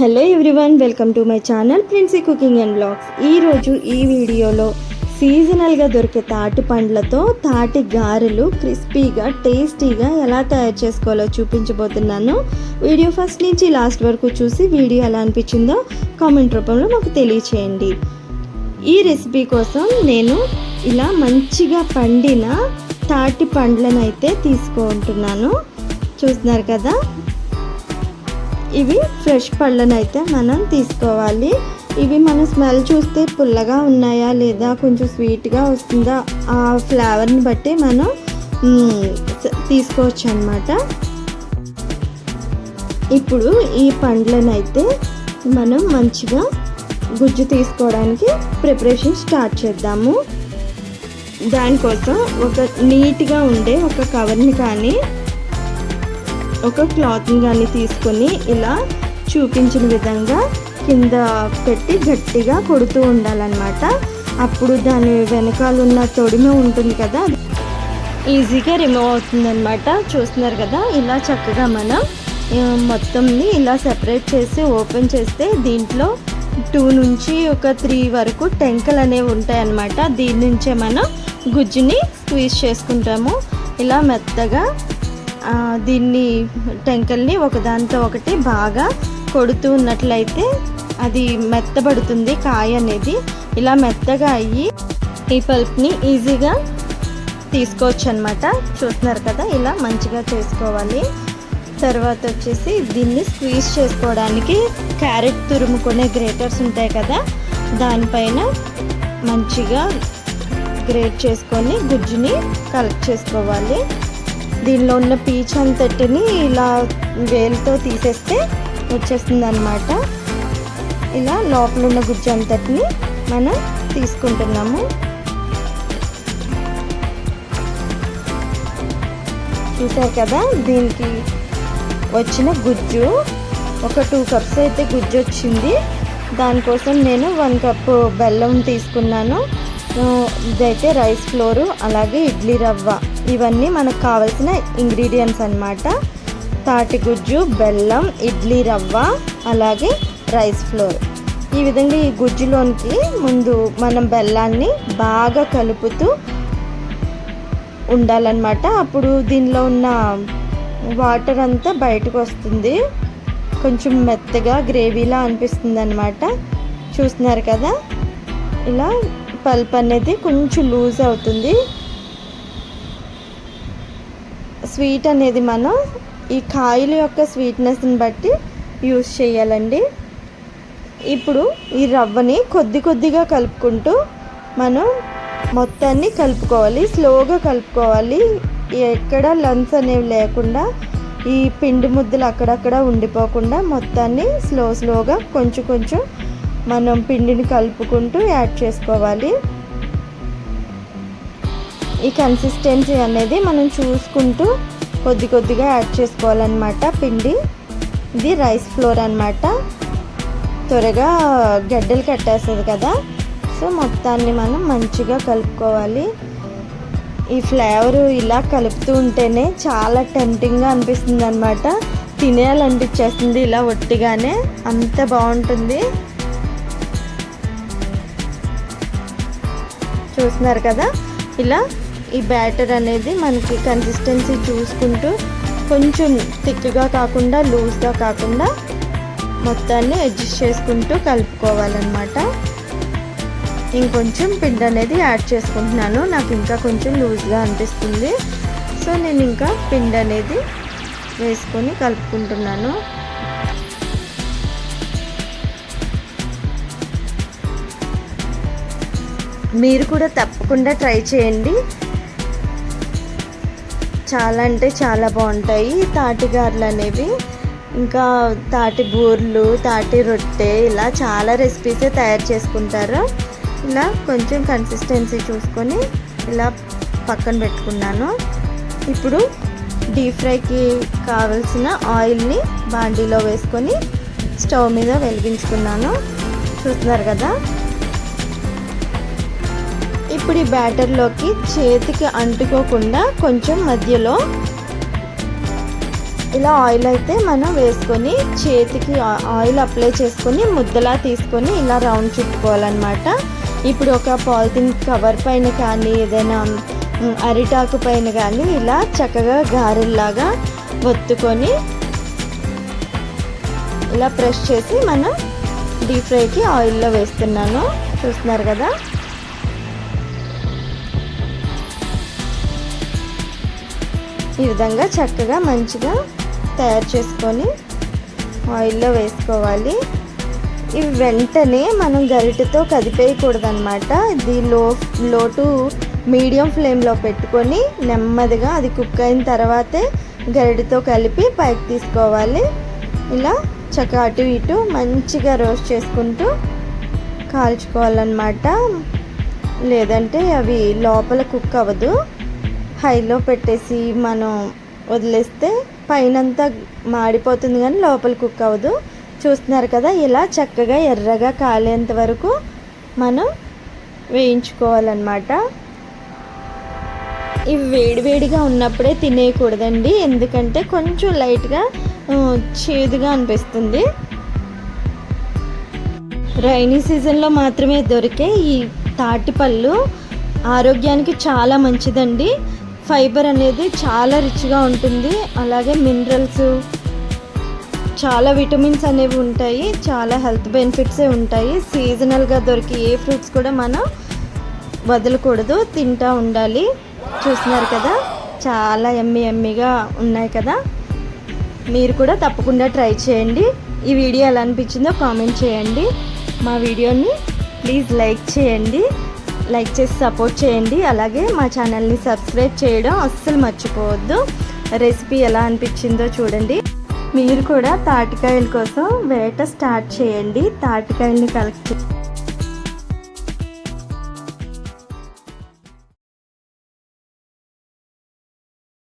Hello everyone welcome to my channel Princy cooking and blogs. ఈరోజు ఈ వీడియోలో సీజనల్గా దొరికే తాటి పండ్లతో తాటి గారెలు క్రిస్పీగా టేస్టీగా ఎలా తయారు చేసుకోవాలో చూపించబోతున్నాను. వీడియో ఫస్ట్ నుంచి లాస్ట్ వరకు చూసి వీడియో ఎలా అనిపించిందో కామెంట్ రూపంలో మాకు తెలియచేయండి. ఈ రెసిపీ కోసం నేను ఇలా మంచిగా పండిన తాటి పండ్లను అయితే తీసుకుంటున్నాను చూస్తున్నారు కదా? ఇవి ఫ్రెష్ పళ్ళనైతే మనం తీసుకోవాలి. ఇవి మనం స్మెల్ చూస్తే పుల్లగా ఉన్నాయా లేదా కొంచెం స్వీట్గా వస్తుందా? ఆ ఫ్లేవర్ని బట్టి మనం తీసుకోవచ్చు అనమాట ఇప్పుడు ఈ పండ్లనైతే మనం మంచిగా గుజ్జు తీసుకోవడానికి ప్రిపరేషన్ స్టార్ట్ చేద్దాము. దానికోసం ఒక నీట్గా ఉండే ఒక కవర్ని కానీ ఒక క్లాత్ని కానీ తీసుకొని ఇలా చూపించిన విధంగా కింద పెట్టి గట్టిగా కొడుతూ ఉండాలన్నమాట. అప్పుడు దాని వెనకాల ఉన్న తొడిమ ఉంటుంది కదా. ఈజీగా రిమూవ్ అవుతుందన్నమాట. చూస్తున్నారు కదా ఇలా చక్కగా మనం మొత్తంని ఇలా సెపరేట్ చేసి ఓపెన్ చేస్తే దీంట్లో టూ నుంచి ఒక త్రీ వరకు టెంకలు అనేవి ఉంటాయన్నమాట. దీని నుంచే మనం గుజ్జుని స్క్వీజ్ చేసుకుంటాము. ఇలా మెత్తగా దీన్ని టెంకల్ని ఒకదానితో ఒకటి బాగా కొడుతూ ఉన్నట్లయితే అది మెత్తబడుతుంది కాయ అనేది. ఇలా మెత్తగా అయ్యి ఈ పల్ప్ని ఈజీగా తీసుకోవచ్చు అనమాట చూస్తున్నారు కదా ఇలా మంచిగా చేసుకోవాలి. తర్వాత వచ్చేసి దీన్ని స్క్వీజ్ చేసుకోవడానికి క్యారెట్ తురుముకునే గ్రేటర్స్ ఉంటాయి కదా దానిపైన మంచిగా గ్రేట్ చేసుకొని గుజ్జుని కలెక్ట్ చేసుకోవాలి. దీనిలో ఉన్న పీచ్ అంతటిని ఇలా వేలుతో తీసేస్తే వచ్చేస్తుంది అనమాట ఇలా లోపల ఉన్న గుజ్జు అంతటిని మనం తీసుకుంటున్నాము. చూసారు కదా దీనికి వచ్చిన గుజ్జు. ఒక టూ కప్స్ అయితే గుజ్జు వచ్చింది దానికోసం నేను వన్ కప్ బెల్లం తీసుకున్నాను. ఇదైతే రైస్ ఫ్లోరు అలాగే ఇడ్లీ రవ్వ. ఇవన్నీ మనకు కావాల్సిన ఇంగ్రీడియంట్స్ అనమాట తాటి గుజ్జు బెల్లం ఇడ్లీ రవ్వ అలాగే రైస్ ఫ్లోర్. ఈ విధంగా ఈ గుజ్జులోనికి ముందు మనం బెల్లాన్ని బాగా కలుపుతూ ఉండాలన్నమాట. అప్పుడు దీనిలో ఉన్న వాటర్ అంతా బయటకు వస్తుంది. కొంచెం మెత్తగా గ్రేవీలా అనిపిస్తుంది అనమాట చూస్తున్నారు కదా? ఇలా పల్ప్ అనేది కొంచెం లూజ్ అవుతుంది. స్వీట్ అనేది మనం ఈ కాయల యొక్క స్వీట్నెస్ని బట్టి యూస్ చేయాలండి. ఇప్పుడు ఈ రవ్వని కొద్ది కొద్దిగా కలుపుకుంటూ మనం మొత్తాన్ని కలుపుకోవాలి. స్లోగా కలుపుకోవాలి. ఎక్కడ లంగ్స్ అనేవి లేకుండా ఈ పిండి ముద్దలు అక్కడక్కడ ఉండిపోకుండా మొత్తాన్ని స్లో స్లోగా కొంచెం కొంచెం మనం పిండిని కలుపుకుంటూ యాడ్ చేసుకోవాలి. ఈ కన్సిస్టెన్సీ అనేది మనం చూసుకుంటూ కొద్ది కొద్దిగా యాడ్ చేసుకోవాలన్నమాట పిండి. ఇది రైస్ ఫ్లోర్ అన్నమాట. త్వరగా గడ్డలు కట్టేస్తుంది కదా. సో మొత్తాన్ని మనం మంచిగా కలుపుకోవాలి. ఈ ఫ్లేవర్ ఇలా కలుపుతూ ఉంటేనే చాలా టెంప్టింగ్గా అనిపిస్తుంది అనమాట తినేయాలనిపించేస్తుంది ఇలా ఒట్టిగానే. అంత బాగుంటుంది. చూస్తున్నారు కదా? ఇలా ఈ బ్యాటర్ అనేది మనకి కన్సిస్టెన్సీ చూసుకుంటూ కొంచెం థిక్గా కాకుండా లూజ్గా కాకుండా మొత్తాన్ని అడ్జస్ట్ చేసుకుంటూ కలుపుకోవాలన్నమాట. ఇంకొంచెం పిండి అనేది యాడ్ చేసుకుంటున్నాను. నాకు ఇంకా కొంచెం లూజ్గా అనిపిస్తుంది. సో నేను ఇంకా పిండి అనేది వేసుకొని కలుపుకుంటున్నాను. మీరు కూడా తప్పకుండా ట్రై చేయండి. చాలా అంటే చాలా బాగుంటాయి తాటి గారెలు అనేవి. ఇంకా తాటి బూర్లు తాటి రొట్టె ఇలా చాలా రెసిపీస్ తయారు చేసుకుంటారు. ఇలా కొంచెం కన్సిస్టెన్సీ చూసుకొని ఇలా పక్కన పెట్టుకున్నాను. ఇప్పుడు డీప్ ఫ్రైకి కావలసిన ఆయిల్ని బాండీలో వేసుకొని స్టవ్ మీద వెలిగించుకున్నాను. చూస్తున్నారు కదా? ఇప్పుడు ఈ బ్యాటర్లోకి చేతికి అంటుకోకుండా కొంచెం మధ్యలో ఇలా ఆయిల్ అయితే మనం వేసుకొని చేతికి ఆయిల్ అప్లై చేసుకొని ముద్దలా తీసుకొని ఇలా రౌండ్ చుట్టుకోవాలన్నమాట. ఇప్పుడు ఒక పాలిథిన్ కవర్ పైన కానీ ఏదైనా అరిటాకు పైన కానీ ఇలా చక్కగా గారెల్లాగా ఒత్తుకొని ఇలా ప్రెస్ చేసి మనం డీప్ ఫ్రైకి ఆయిల్లో వేస్తున్నాను. చూస్తున్నారు కదా? ఈ విధంగా చక్కగా మంచిగా తయారు చేసుకొని ఆయిల్లో వేసుకోవాలి. ఇవి వెంటనే మనం గరిటెతో కదిపేయకూడదనమాట ఇది లో లో టు మీడియం ఫ్లేమ్లో పెట్టుకొని నెమ్మదిగా అది కుక్ అయిన తర్వాతే గరిటెతో కలిపి పైకి తీసుకోవాలి. ఇలా చక్క అటు ఇటు మంచిగా రోస్ట్ చేసుకుంటూ కాల్చుకోవాలన్నమాట. లేదంటే అవి లోపల కుక్ అవ్వదు. హైలో పెట్టేసి మనం వదిలేస్తే పైనంతా మాడిపోతుంది కానీ లోపల కుక్ అవ్వదు. చూస్తున్నారు కదా ఇలా చక్కగా ఎర్రగా కాలేంత వరకు మనం వేయించుకోవాలన్నమాట. ఇవి వేడివేడిగా ఉన్నప్పుడే తినేయకూడదండి ఎందుకంటే కొంచెం లైట్గా చేదుగా అనిపిస్తుంది. రైనీ సీజన్లో మాత్రమే దొరికే ఈ తాటిపళ్ళు ఆరోగ్యానికి చాలా మంచిదండి. ఫైబర్ అనేది చాలా రిచ్గా ఉంటుంది. అలాగే మినరల్స్ చాలా విటమిన్స్ అనేవి ఉంటాయి. చాలా హెల్త్ బెనిఫిట్సే ఉంటాయి. సీజనల్గా దొరికే ఏ ఫ్రూట్స్ కూడా మనం వదలకూడదు. తింటూ ఉండాలి. చూస్తున్నారు కదా? చాలా ఎమ్మి ఎమ్మిగా ఉన్నాయి కదా? మీరు కూడా తప్పకుండా ట్రై చేయండి. ఈ వీడియో ఎలా అనిపించిందో కామెంట్ చేయండి. మా వీడియోని ప్లీజ్ లైక్ చేయండి. లైక్ చేసి సపోర్ట్ చేయండి. అలాగే మా ఛానల్ని సబ్స్క్రైబ్ చేయడం అస్సలు మర్చిపోవద్దు. రెసిపీ ఎలా అనిపించిందో చూడండి. మీరు కూడా తాటికాయల కోసం వేట స్టార్ట్ చేయండి. తాటికాయల్ని కలెక్ట్ చేసి